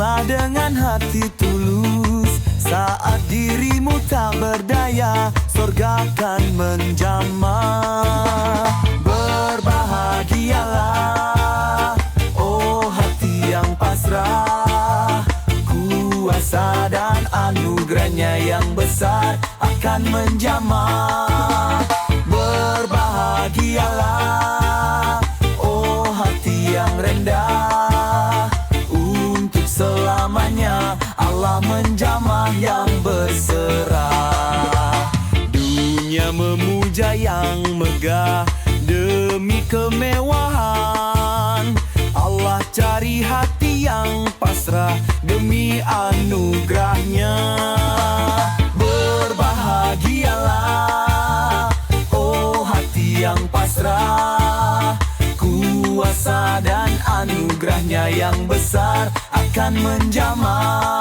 Dengan hati tulus Saat dirimu tak berdaya sorga akan menjama Berbahagialah Oh hati yang pasrah. Kuasa dan anugerahnya yang besar Akan menjama Berbahagialah Oh hati yang rendah. Menjamah yang berserah. Dunia memuja yang megah Demi kemewahan. Allah cari hati yang pasrah Demi anugerahnya. Berbahagialah Oh hati yang pasrah. Kuasa dan anugerahnya yang besar Akan menjamah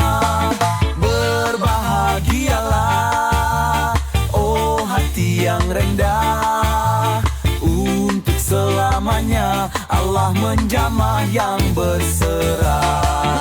yang rendah. Untuk selamanya Allah menjamah yang berserah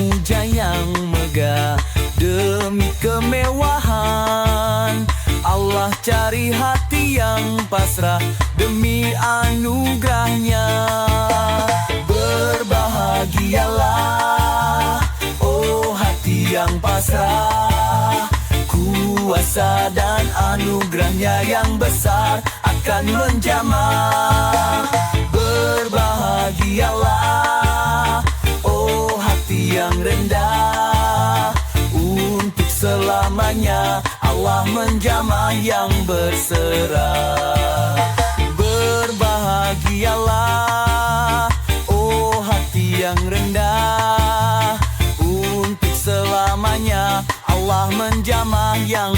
Memuja yang megah Demi kemewahan. Allah cari hati yang pasrah Demi anugerahnya. Berbahagialah Oh hati yang pasrah. Kuasa dan anugerahnya yang besar Akan menjamah. Berbahagialah selamanya Allah menjamah yang berserah. Berbahagialah Oh hati yang rendah. Untuk selamanya Allah menjamah yang